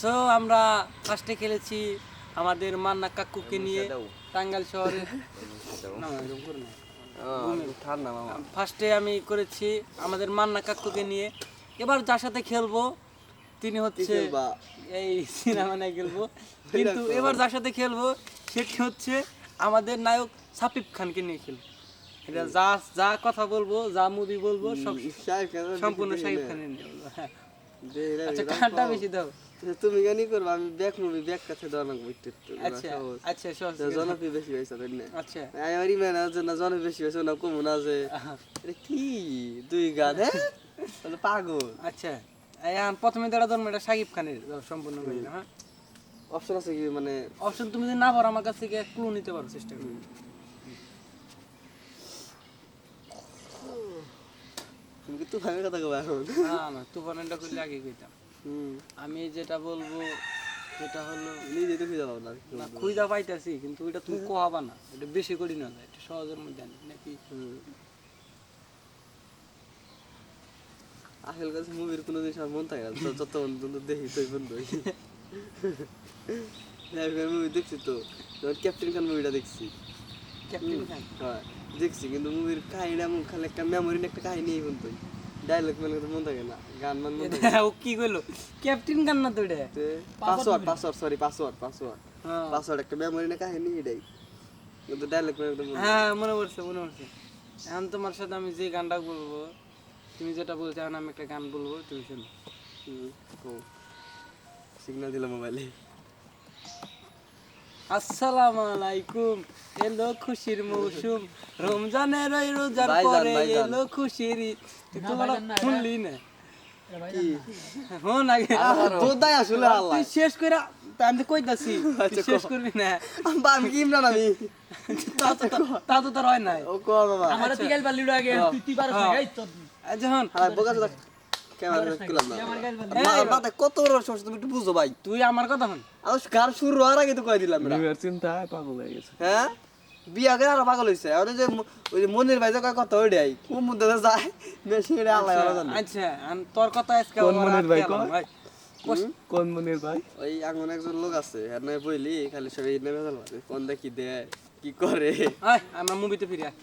So আমরা ফার্স্টে খেলেছি আমাদের মান্না কাকুকে নিয়ে টাঙ্গাইল শহরে। ফার্স্টে আমি করেছি আমাদের মান্না কাকুকে নিয়ে। এবার যার সাথে খেলব তিনি হচ্ছে এই সিনেমা নিয়ে খেলব। কিন্তু এবার যার সাথে খেলব সেটি হচ্ছে আমাদের নায়ক সাকিব খানকে নিয়ে খেলব। এটা যা যা কথা বলব যা মুভি বলব সব সম্পূর্ণ শাকিব খানের নিয়ে। আচ্ছা কানটা বেশি দাও। তুমি গানি করবা আমি ব্যাক মুভি ব্যাক কাছে একটু একটু। আচ্ছা আচ্ছা জনপ্রিয় বেশি তাই না? আচ্ছা। আমি না জন বেশি হয়েছে না কমন আছে এটা কি? দুই গান হ্যাঁ? পাগল। আচ্ছা এই এখন প্রথমে দেড়া ধর্ম এটা শাকিব খানের সম্পূর্ণ করে হ্যাঁ? অপশন আছে কি মানে? অপশন তুমি যদি না পারো আমার কাছ থেকে ক্লু নিতে পারো চেষ্টা করি। তুমি কি তুফানের কথা কবা না না তুফানটা করলে আগে কইতাম। আমি যেটা বলব সেটা হলো নিজে তো খুঁজে পাবো না না খুঁজা পাইতাছি কিন্তু ওইটা তুমি কোয়াবা না এটা বেশি করি না এটা সহজের মধ্যে আনি নাকি। আসল কাছে মুভির কোনো জিনিস আমার মন থাকে না যত পর্যন্ত দেখি তো বন্ধু মুভি দেখছি তো ক্যাপ্টেন খান মুভিটা দেখছি। ক্যাপ্টেন খান হ্যাঁ দেখছি কিন্তু মুভির কাহিনী এমন খালি একটা মেমোরি একটা কাহিনী কিন্তু ডায়লগ মানে মন থাকে না গান মান মন ও কি কইলো? ক্যাপ্টেন খান না তো এটা? Password password sorry password password হ্যাঁ। পাসওয়ার্ড একটা মেমোরি না কাহিনী এটাই। কিন্তু ডায়লগ মানে একদম হ্যাঁ মনে পড়ছে মনে পড়ছে। এখন তোমার সাথে আমি যে গানটা বলব তুমি যেটা বলছো এখন আমি একটা গান বলব তুমি শোনো। সিগন্যাল দিলাম মোবাইলে আসসালামু আলাইকুম। এলো খুশির মৌসুম। রমজানের ওই রোজার পরে। এলো খুশির। তোমরা শুনলি না? হন আগে। তোর দায় আসলে আল্লাহ? তুই শেষ করে আমি তুই শেষ করবি না। আমি কি ইমরান আমি? তা তো তোর হয় নাই। ও কো বাবা। আমার আগে তুই যখন হ্যাঁ বোকা। কত বড় সমস্যা তুমি একটু বুঝো ভাই। তুই আমার কথা হন আমার গান শুরু হওয়ার আগে তো কয়ে দিলাম না পাগল হয়ে গেছে। হ্যাঁ? বিয়া করে আরও পাগল হয়েছে আর যে ওই যে মনির ভাই যে কয় কথা কোন যায় আল্লাহ আচ্ছা তোর কথা আজকে কোন মনির ভাই কয়? কোন মনির ভাই? ওই আঙন একজন লোক আছে হ্যাঁ নয় বইলি খালি সবাই নেমে গেল কোন দেখি দেয় কি করে? আয়, আমরা মুভিতে ফিরে আয়।